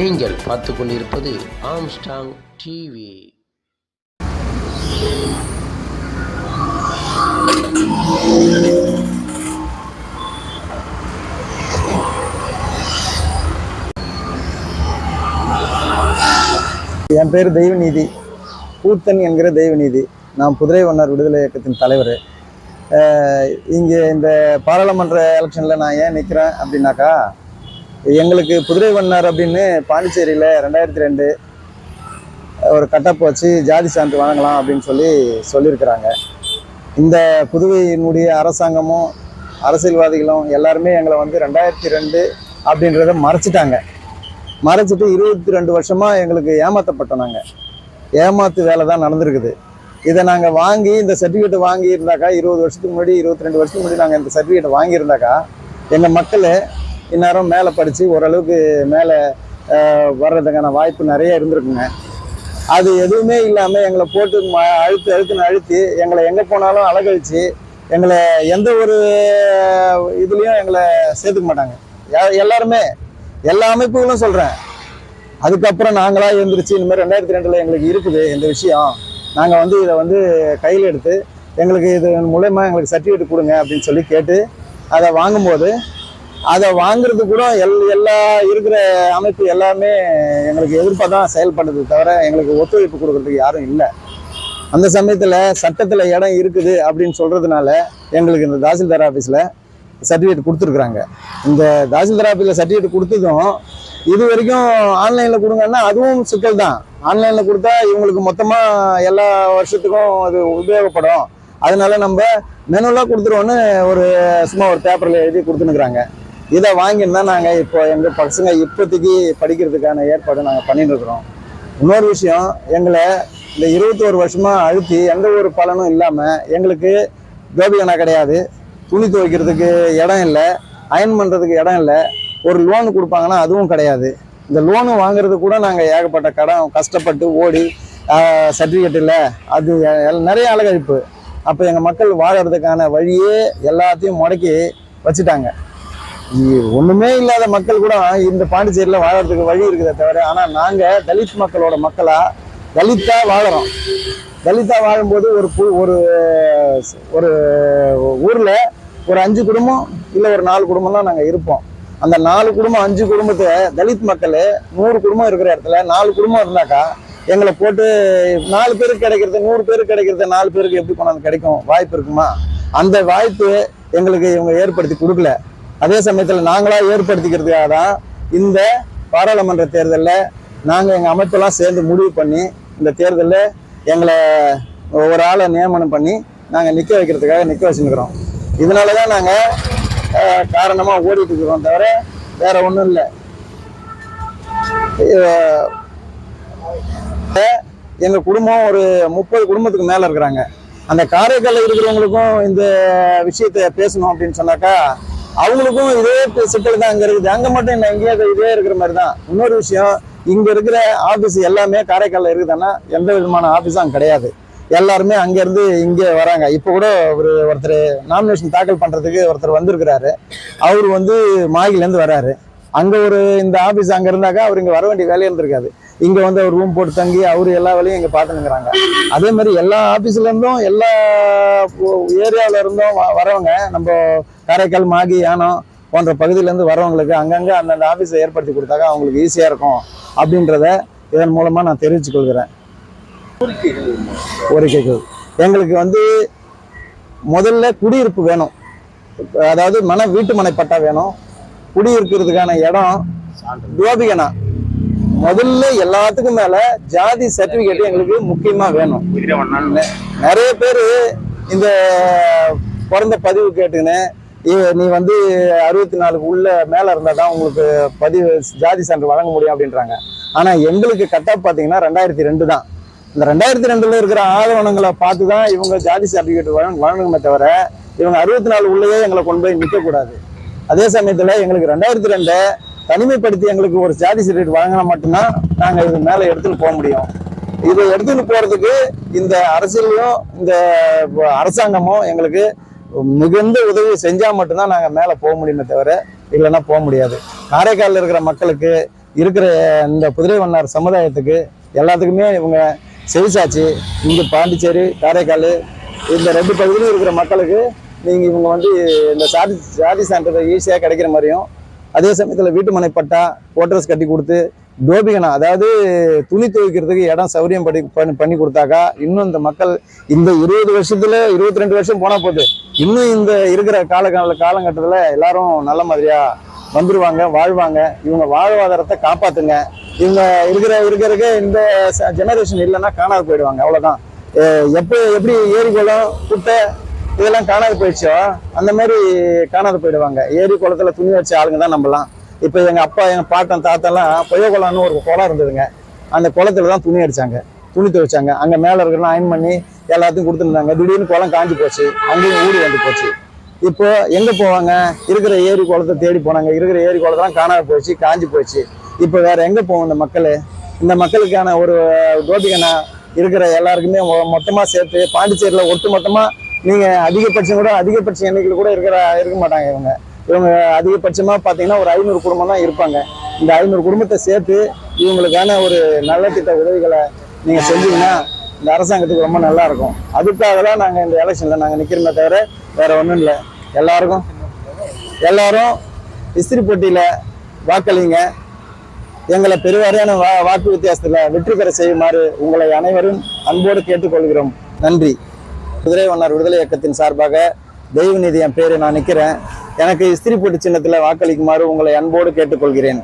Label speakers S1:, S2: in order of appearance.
S1: நீங்கள் பார்த்து கொண்டிருப்பது ஆம்ஸ்டாங் டிவி
S2: என் பேர் தெய்வநீதி. கூத்தன் என்கிற தெய்வநீதி. நான் குதிரை வண்ணர் விடுதலை இயக்கத்தின் தலைவர். இங்கே இந்த பாராளுமன்ற எலெக்ஷனில் நான் ஏன் நிற்கிறேன் அப்படின்னாக்கா எங்களுக்கு குதிரை வண்ணார் அப்படின்னு பாண்டிச்சேரியில் ரெண்டாயிரத்தி ரெண்டு ஒரு கட்டப் வச்சு ஜாதி சான்று வழங்கலாம் அப்படின்னு சொல்லி சொல்லியிருக்கிறாங்க. இந்த புதுவையினுடைய அரசாங்கமும் அரசியல்வாதிகளும் எல்லாருமே எங்களை வந்து ரெண்டாயிரத்தி ரெண்டு அப்படின்றத மறைச்சிட்டாங்க. மறைச்சிட்டு இருபத்தி ரெண்டு வருஷமாக எங்களுக்கு ஏமாற்றப்பட்டோம் நாங்கள் ஏமாத்து வேலை தான் நடந்திருக்குது. இதை நாங்கள் வாங்கி இந்த சர்டிஃபிகேட் வாங்கியிருந்தாக்கா இருபது வருஷத்துக்கு முன்னாடி இருபத்தி ரெண்டு வருஷத்துக்கு முன்னாடி நாங்கள் இந்த சர்டிஃபிகேட் வாங்கியிருந்தாக்கா எங்கள் மக்கள் இந்நேரம் மேலே படித்து ஓரளவுக்கு மேலே வர்றதுக்கான வாய்ப்பு நிறைய இருந்திருக்குங்க. அது எதுவுமே இல்லாமல் எங்களை போட்டு ம அழுத்து அழுத்துன்னு அழுத்தி எங்களை எங்கே போனாலும் அழகழிச்சு எங்களை எந்த ஒரு இதுலேயும் எங்களை சேர்த்துக்க மாட்டாங்க. எல்லாருமே எல்லா அமைப்புகளும் சொல்கிறேன் அதுக்கப்புறம் நாங்களாக எழுந்திரிச்சு இந்த மாதிரி ரெண்டாயிரத்தி ரெண்டில் எங்களுக்கு இருக்குது இந்த விஷயம். நாங்கள் வந்து இதை வந்து கையில் எடுத்து எங்களுக்கு இது மூலயமா எங்களுக்கு சர்டிஃபிகேட் கொடுங்க அப்படின்னு சொல்லி கேட்டு அதை வாங்கும்போது அதை வாங்குறது கூட எல் எல்லா இருக்கிற அமைப்பு எல்லாமே எங்களுக்கு எதிர்ப்பாக தான் செயல்படுது தவிர எங்களுக்கு ஒத்துழைப்பு கொடுக்கறதுக்கு யாரும் இல்லை. அந்த சமயத்தில் சட்டத்தில் இடம் இருக்குது அப்படின்னு சொல்கிறதுனால எங்களுக்கு இந்த தாசில்தார் ஆஃபீஸில் சர்டிஃபிகேட் கொடுத்துருக்குறாங்க. இந்த தாசில்தார் ஆஃபீஸில் சர்டிஃபிகேட் கொடுத்ததும் இது வரைக்கும் ஆன்லைனில் கொடுங்கன்னா அதுவும் சிக்கல் தான். ஆன்லைனில் கொடுத்தா இவங்களுக்கு மொத்தமாக எல்லா வருஷத்துக்கும் அது உபயோகப்படும். அதனால நம்ம மெனுலாக கொடுத்துருவோன்னு ஒரு சும்மா ஒரு பேப்பரில் எழுதி கொடுத்துனுக்குறாங்க இதை வாங்கின்னு தான் நாங்கள் இப்போ எங்கள் பசங்க இப்போதைக்கு படிக்கிறதுக்கான ஏற்பாடு நாங்கள் பண்ணிட்டு இருக்கிறோம் இன்னொரு விஷயம் எங்களை இந்த இருபத்தோரு வருஷமாக அழுத்தி எந்த ஒரு பலனும் இல்லாமல் எங்களுக்கு கோபிகனா கிடையாது. துணி துவைக்கிறதுக்கு இடம் இல்லை அயன் பண்ணுறதுக்கு இடம் இல்லை. ஒரு லோன் கொடுப்பாங்கன்னா அதுவும் கிடையாது. இந்த லோனு வாங்குறது கூட நாங்கள் ஏகப்பட்ட கடன் கஷ்டப்பட்டு ஓடி சர்டிஃபிகேட் இல்லை. அது எல்- நிறைய அலகழிப்பு அப்போ எங்கள் மக்கள் வாழறதுக்கான வழியே எல்லாத்தையும் முடக்கி வச்சுட்டாங்க. ஒண்ணுமே இல்லாத மக்கள் கூட இந்த பாண்டிச்சேரியில் வாழறதுக்கு வழி இருக்குதே தவிர ஆனால் நாங்கள் தலித் மக்களோட மக்களா தலித்தா வாழறோம். தலித்தா வாழும்போது ஒரு பு- ஒரு ஒரு ஊரில் ஒரு அஞ்சு குடும்பம் இல்லை ஒரு நாலு குடும்பம் தான் நாங்கள் இருப்போம். அந்த நாலு குடும்பம் அஞ்சு குடும்பத்தை தலித் மக்கள் நூறு குடும்பம் இருக்கிற இடத்துல நாலு குடும்பம் இருந்தாக்கா எங்களை போட்டு நாலு பேருக்கு கிடைக்கிறது நூறு பேருக்கு கிடைக்கிறது நாலு பேருக்கு எப்படி கொண்டாந்து கிடைக்கும் வாய்ப்பு இருக்குமா? அந்த வாய்ப்பு எங்களுக்கு இவங்க ஏற்படுத்தி கொடுக்கல. அதே சமயத்தில் நாங்களாக ஏற்படுத்திக்கிறதுக்காக தான் இந்த பாராளுமன்ற தேர்தலில் நாங்கள் எங்கள் அமைப்பெல்லாம் சேர்ந்து முடிவு பண்ணி இந்த தேர்தலில் எங்களை ஒரு ஆளை நியமனம் பண்ணி நாங்கள் நிற்க வைக்கிறதுக்காக நிற்க வச்சுருக்கிறோம். இதனால தான் நாங்கள் காரணமாக ஓடிட்டு இருக்கிறோம் தவிர வேற ஒன்றும் இல்லை. எங்கள் குடும்பம் ஒரு முப்பது குடும்பத்துக்கு மேலே இருக்கிறாங்க. அந்த காரைக்காலில் இருக்கிறவங்களுக்கும் இந்த விஷயத்தை பேசணும் அப்படின்னு சொன்னாக்கா அவங்களுக்கும் இதே சிக்கல் தான் அங்கே இருக்குது. அங்கே மட்டும் இல்லை இங்கேயே இதே இருக்கிற மாதிரி தான். இன்னொரு விஷயம் இங்கே இருக்கிற ஆஃபீஸ் எல்லாமே காரைக்காலில் இருக்குதுன்னா எந்த விதமான ஆஃபீஸும் அங்கே கிடையாது. எல்லாருமே அங்கேருந்து இங்கே வராங்க. இப்போ கூட ஒரு ஒருத்தர் நாமினேஷன் தாக்கல் பண்ணுறதுக்கு ஒருத்தர் வந்திருக்கிறாரு. அவர் வந்து மாகிலேருந்து வராரு. அங்கே ஒரு இந்த ஆஃபீஸ் அங்கே இருந்தாக்கா அவர் இங்கே வர வேண்டிய வேலையே இருந்திருக்காது. இங்கே வந்து அவர் ரூம் போட்டு தங்கி அவர் எல்லா வேலையும் இங்கே பார்த்துனுங்கிறாங்க. அதே மாதிரி எல்லா ஆஃபீஸ்லேருந்தும் எல்லா ஏரியாவில் இருந்தும் வ- வரவங்க நம்ம காரைக்கால் மாகி யானம் போன்ற பகுதியிலேருந்து வரவங்களுக்கு அங்கங்கே அந்தந்த ஆஃபீஸை ஏற்படுத்தி கொடுத்தாக்கா அவங்களுக்கு ஈஸியாக இருக்கும் அப்படின்றத இதன் மூலமாக நான் தெரிவித்துக் கொள்கிறேன். கோரிக்கைகள். எங்களுக்கு வந்து முதல்ல குடியிருப்பு வேணும். அதாவது மன வீட்டு மனைப்பட்டா பட்டா வேணும். குடியிருக்கிறதுக்கான இடம் கோபிகனா முதல்ல எல்லாத்துக்கும் மேல ஜாதி சர்டிபிகேட் எங்களுக்கு முக்கியமா வேணும். நிறைய பேர் இந்த பிறந்த பதிவு கேட்டுன்னு "ஏ, நீ வந்து அறுபத்தி நாலுக்கு உள்ள மேல இருந்தா தான் உங்களுக்கு பதிவு ஜாதி சான்று வழங்க முடியும் அப்படின்றாங்க. ஆனா எங்களுக்கு கட்டாப் பாத்தீங்கன்னா ரெண்டாயிரத்தி ரெண்டு தான். இந்த ரெண்டாயிரத்தி ரெண்டுல இருக்கிற ஆதவனங்களை பார்த்து தான் இவங்க ஜாதி சர்டிபிகேட் வழங்க வழங்கணுமே தவிர இவங்க அறுபத்தி நாலு உள்ளேயே எங்களை கொண்டு போய் நிற்க கூடாது அதே சமயத்துல எங்களுக்கு ரெண்டாயிரத்தி ரெண்டு தனிமைப்படுத்தி எங்களுக்கு ஒரு ஜாதி சர்டிஃபிகேட் வழங்கினா மட்டும்தான் நாங்கள் இது மேலே எடுத்துகிட்டு போக முடியும். இதை எடுத்துகிட்டு போகிறதுக்கு இந்த அரசியலும் இந்த அரசாங்கமும் எங்களுக்கு மிகுந்த உதவி செஞ்சால் மட்டும்தான் நாங்கள் மேலே போக முடியுமே தவிர இல்லைன்னா போக முடியாது. காரைக்காலில் இருக்கிற மக்களுக்கு இருக்கிற இந்த புதிரை வண்ணார் சமுதாயத்துக்கு எல்லாத்துக்குமே இவங்க செவிசாச்சு இங்கே பாண்டிச்சேரி காரைக்கால் இந்த ரெண்டு பகுதியிலும் இருக்கிற மக்களுக்கு நீங்கள் இவங்க வந்து இந்த சாதி சாதி சான்றிதழ் ஈஸியாக கிடைக்கிற மாதிரியும் அதே சமயத்தில் வீட்டு மனைப்பட்டா பட்டா கட்டி கொடுத்து டோபிகனா அதாவது துணி துவைக்கிறதுக்கு இடம் சௌகரியம் படி பண்ணி பண்ணி கொடுத்தாக்கா இன்னும் இந்த மக்கள் இந்த இருபது வருஷத்துல இருபத்தி ரெண்டு வருஷம் போனால் போகுது இன்னும் இந்த இருக்கிற காலகால காலகட்டத்தில் எல்லாரும் நல்ல மாதிரியா வந்துருவாங்க வாழ்வாங்க. இவங்க வாழ்வாதாரத்தை காப்பாத்துங்க. இவங்க இருக்கிற இருக்கிறதுக்கு இந்த ஜெனரேஷன் இல்லைன்னா காணாது போயிடுவாங்க. அவ்வளோதான் எப்போ எப்படி ஏரி குட்டை இதெல்லாம் காணாது போயிடுச்சோ? அந்த மாதிரி காணாது போயிடுவாங்க. ஏரி குளத்துல துணி வச்ச ஆளுங்க தான் நம்மலாம். இப்போ எங்கள் அப்பா எங்கள் பாட்டன் தாத்தெல்லாம் பொய்ய குளம்னு ஒரு குளம் இருந்ததுங்க. அந்த குளத்துல தான் துணி அடிச்சாங்க. துணி துவைச்சாங்க. அங்கே மேலே இருக்கிறலாம் அயன் பண்ணி எல்லாத்தையும் கொடுத்துருந்தாங்க திடீர்னு குளம் காஞ்சி போச்சு. அங்கேயும் ஊடி வந்து போச்சு. இப்போ எங்கே போவாங்க? இருக்கிற ஏரி குளத்தை தேடி போனாங்க. இருக்கிற ஏரி குளத்தெல்லாம் காணாம போச்சு காஞ்சி போச்சு. இப்போ வேற எங்கே போகும் இந்த மக்கள்? இந்த மக்களுக்கான ஒரு கோபிகனா இருக்கிற எல்லாருக்குமே மொ- சேர்த்து பாண்டிச்சேரியில் ஒட்டு மொத்தமாக நீங்கள் அதிகபட்சம் கூட அதிகபட்ச எண்ணிக்கையில் கூட இருக்கிற இருக்க மாட்டாங்க இவங்க. இவங்க அதிகபட்சமாக பார்த்தீங்கன்னா ஒரு ஐநூறு குடும்பம் தான் இருப்பாங்க. இந்த ஐநூறு குடும்பத்தை சேர்த்து இவங்களுக்கான ஒரு நல்ல திட்ட உதவிகளை நீங்கள் செஞ்சீங்கன்னா இந்த அரசாங்கத்துக்கு ரொம்ப நல்லா இருக்கும். அதுக்காக தான் நாங்கள் இந்த எலெக்ஷனில் நாங்கள் நிற்கிறோமே தவிர வேறு ஒன்றும் இல்லை. எல்லாருக்கும் எல்லாரும் இஸ்திரி போட்டியில் வாக்களிங்க. எங்களை பெருவாரியான வா வாக்கு வித்தியாசத்தில் வெற்றி பெற செய்யுமாறு உங்களை அனைவரும் அன்போடு கேட்டுக்கொள்கிறோம். நன்றி. குதிரை வண்ணார் விடுதலை இயக்கத்தின் சார்பாக தெய்வநிதி என் பேரை நான் நிற்கிறேன். எனக்கு இஸ்திரி போட்டு சின்னத்தில் வாக்களிக்குமாறு உங்களை அன்போடு கேட்டுக்கொள்கிறேன்.